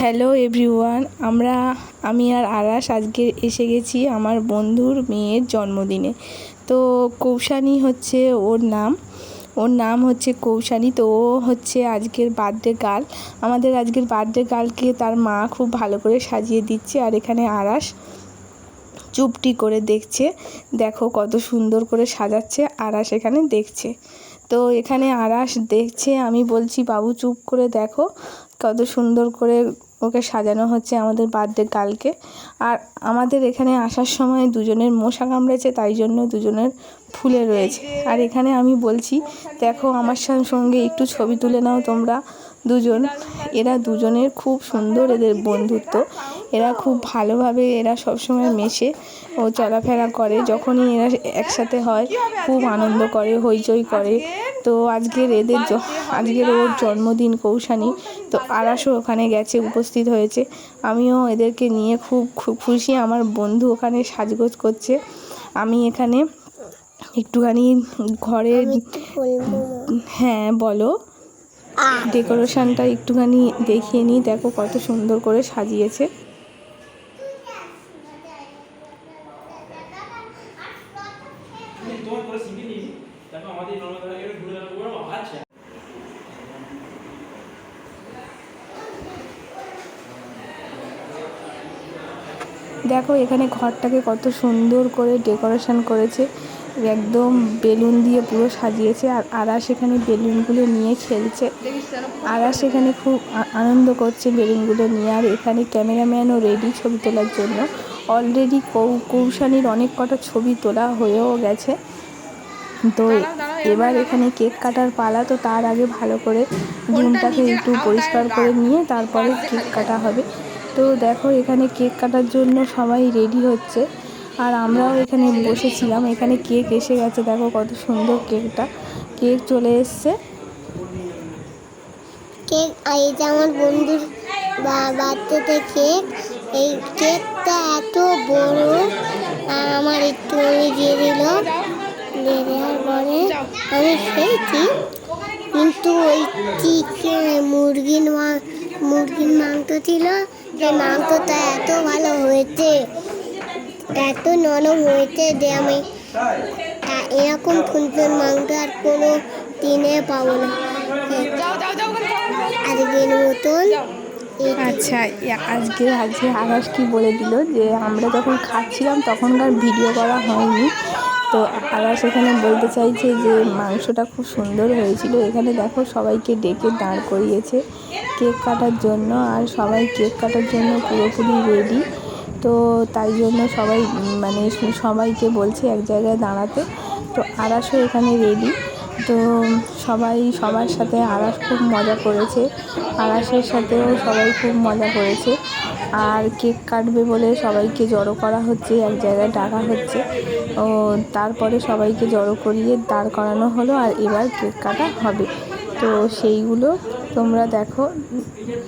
Hello everyone আমরা, আমি আর আরাস আজকে এসে গেছি আমার বন্ধুর মেয়ের জন্মদিনে। তো কৌশানী হচ্ছে ওর নাম। ওর নাম হচ্ছে কৌশানী। তো ও হচ্ছে আজকের বার্থডে গার্ল আমাদের আজকের বার্থডে গার্লকে তার মা খুব ভালো করে সাজিয়ে দিচ্ছে আর এখানে আরাস চুপটি করে দেখছে। দেখো কত সুন্দর করে সাজাচ্ছে। আরাস এখানে দেখছে। তো এখানে আরাস দেখছে, আমি বলছি, বাবু, চুপ করে দেখো কত সুন্দর করে ওকে সাজানো হচ্ছে আমাদের বার্থডে কালকে। আর আমাদের এখানে আসার সময় দুজনের মশা কামড়েছে, তাই জন্য দুজনের ফুলে রয়েছে। আর এখানে আমি বলছি, দেখো আমার সঙ্গে একটু ছবি তুলে নাও তোমরা। দুজন এরা দুজনের খুব সুন্দর এদের বন্ধুত্ব। এরা খুব ভালোভাবে এরা সবসময় মেশে ও চলাফেরা করে। যখনই এরা একসাথে হয় খুব আনন্দ করে হইচই করে। তো আজকের এদের আজকের ওর জন্মদিন কৌশানী। তো আরাসও ওখানে গেছে উপস্থিত হয়েছে। আমিও এদেরকে নিয়ে খুব খুব খুশি। আমার বন্ধু ওখানে সাজগোজ করছে। আমি এখানে একটুখানি ঘরের হ্যাঁ বলো। ডেকোরেশনটা একটুখানি দেখিয়ে নিই। দেখো কত সুন্দর করে সাজিয়েছে। দেখো এখানে ঘরটাকে কত সুন্দর করে ডেকোরেশন করেছে। একদম বেলুন দিয়ে পুরো সাজিয়েছে আর আরাস এখানে বেলুনগুলো নিয়ে খেলছে। আরাস এখানে খুব আনন্দ করছে বেলুনগুলো নিয়ে আর এখানে ক্যামেরাম্যানও রেডি ছবি তোলার জন্য। অলরেডি কৌ কৌশানীর অনেক কটা ছবি তোলা হয়েও গেছে। তো এবার এখানে কেক কাটার পালা তো তার আগে ভালো করে রুমটাকে একটু পরিষ্কার করে নিয়ে তারপরে কেক কাটা হবে। তো দেখো এখানে কেক কাটার জন্য সবাই রেডি হচ্ছে। আর আমরাও এখানে বসেছিলাম। এখানে কেক এসে গেছে। দেখো কত সুন্দর কেকটা। কেক চলে এসছে। কেক এই যে আমার বন্ধুর বা- বার্থডেতে কেক, এই কেকটা এত বড়, আর আমার একটু দিয়ে দিল। দেওয়ার পরে আমি খেয়েছি। কিন্তু ওই চিকেন মুরগির মুরগির মাংস ছিল। সেই মাংসটা এত ভালো হয়েছে। এত নরম হয়েছে যে আমি এরকম সুন্দর মাংস আর কোনো দিনে পাবো না। আজকের মতন আচ্ছা আজকে আজকে আকাশ কি বলে দিল যে আমরা যখন খাচ্ছিলাম তখনকার ভিডিও করা হয়নি। তো আকাশ এখানে বলতে চাইছে যে মাংসটা খুব সুন্দর হয়েছিল। এখানে দেখো সবাইকে ডেকে দাঁড় করিয়েছে। কেক কাটার জন্য আর সবাই কেক কাটার জন্য পুরোপুরি রেডি তো তাই জন্য সবাই মানে সবাইকে বলছে এক জায়গায় দাঁড়াতে। তো আরাসও এখানে রেডি তো সবাই সবার সাথে আরাস খুব মজা করেছে। আরাসের সাথেও সবাই খুব মজা করেছে। আর কেক কাটবে বলে সবাইকে জড়ো করা হচ্ছে এক জায়গায় ডাকা হচ্ছে। ও তারপরে সবাইকে জড়ো করিয়ে দাঁড় করানো হলো আর এবার কেক কাটা হবে। তো সেইগুলো তোমরা দেখো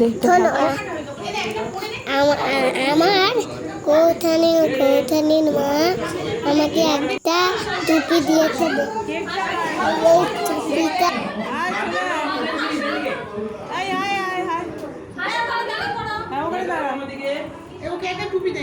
দেখতে আমার কৌথানি কৌথানির মা? আমাকে একটা টুপি দিয়েছে ওই টুপিটা ওকে একটা টুপি দে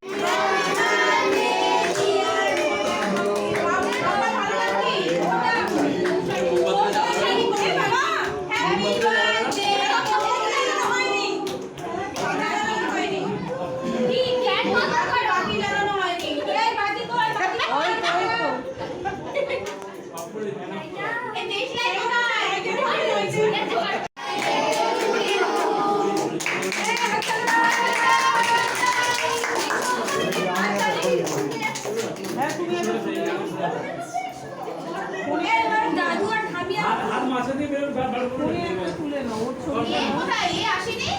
তুলে নাও আসেনি? আসেনি?